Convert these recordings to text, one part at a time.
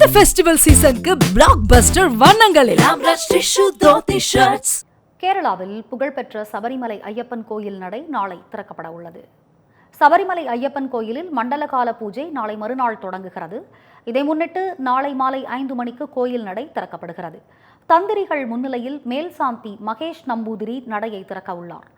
இந்த ஃபெஸ்டிவல் சீசனுக்கு பிளாக் பஸ்டர் வண்ணங்களில் கேரளாவில் புகழ்பெற்ற சபரிமலை ஐயப்பன் கோயில் நடை நாளை திறக்கப்பட உள்ளது. சபரிமலை ஐயப்பன் கோயிலில் மண்டலகால பூஜை நாளை மறுநாள் தொடங்குகிறது. இதை முன்னிட்டு நாளை மாலை ஐந்து மணிக்கு கோயில் நடை திறக்கப்படுகிறது. தந்திரிகள் முன்னிலையில் மேல் சாந்தி மகேஷ் நம்பூதிரி நடையை திறக்க உள்ளார்.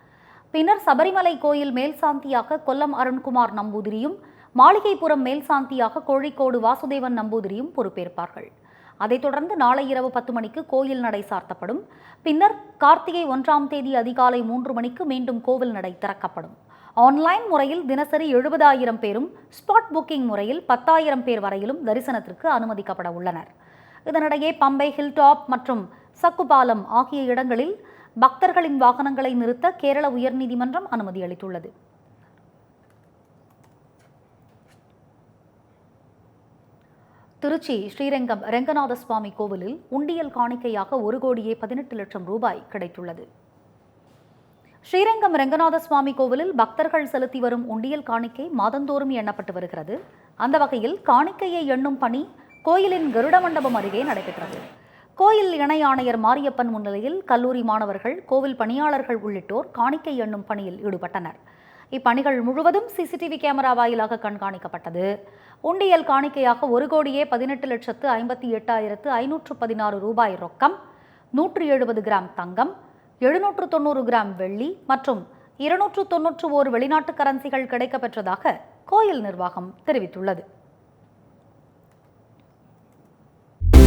பின்னர் சபரிமலை கோயில் மேல் சாந்தியாக கொல்லம் அருண்குமார் நம்பூதிரியும் மாளிகைப்புறம் மேல் சாந்தியாக கோழிக்கோடு வாசுதேவன் நம்பூதிரியும் பொறுப்பேற்பார்கள். அதைத் தொடர்ந்து நாளை இரவு பத்து மணிக்கு கோயில் நடை சார்த்தப்படும். பின்னர் கார்த்திகை ஒன்றாம் தேதி அதிகாலை மூன்று மணிக்கு மீண்டும் கோவில் நடை திறக்கப்படும். ஆன்லைன் முறையில் தினசரி எழுபதாயிரம் பேரும் ஸ்பாட் புக்கிங் முறையில் பத்தாயிரம் பேர் வரையிலும் தரிசனத்திற்கு அனுமதிக்கப்பட உள்ளனர். இதனிடையே பம்பை ஹில்டாப் மற்றும் சக்குபாலம் ஆகிய இடங்களில் பக்தர்களின் வாகனங்களை நிறுத்த கேரள உயர்நீதிமன்றம் அனுமதி அளித்துள்ளது. திருச்சி ஸ்ரீரங்கம் ரெங்கநாத சுவாமி கோவிலில் உண்டியல் காணிக்கையாக ஒரு கோடியே பதினெட்டு லட்சம் ரூபாய் கிடைத்துள்ளது. ஸ்ரீரங்கம் ரெங்கநாத சுவாமி கோவிலில் பக்தர்கள் செலுத்தி வரும் உண்டியல் காணிக்கை மாதந்தோறும் எண்ணப்பட்டு வருகிறது. அந்த வகையில் காணிக்கையை எண்ணும் பணி கோயிலின் கருட மண்டபம் அருகே நடைபெற்றது. கோயில் இணை ஆணையர் மாரியப்பன் முன்னிலையில் கல்லூரி மாணவர்கள் கோவில் பணியாளர்கள் உள்ளிட்டோர் காணிக்கை எண்ணும் பணியில் ஈடுபட்டனர். இப்பணிகள் முழுவதும் சிசிடிவி கேமரா வாயிலாக கண்காணிக்கப்பட்டது. உண்டியல் காணிக்கையாக ஒரு கோடியே பதினெட்டு லட்சத்து ஐம்பத்தி எட்டாயிரத்து ஐநூற்று பதினாறு ரூபாய் ரொக்கம் நூற்று எழுபது கிராம் தங்கம் எழுநூற்று தொண்ணூறு கிராம் வெள்ளி மற்றும் இருநூற்று தொன்னூற்று ஓரு வெளிநாட்டு கரன்சிகள் கிடைக்கப்பெற்றதாக கோயில் நிர்வாகம் தெரிவித்துள்ளது.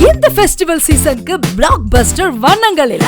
இந்த ஃபெஸ்டிவல் சீசனுக்கு பிளாக் பஸ்டர் வண்ணங்களில்.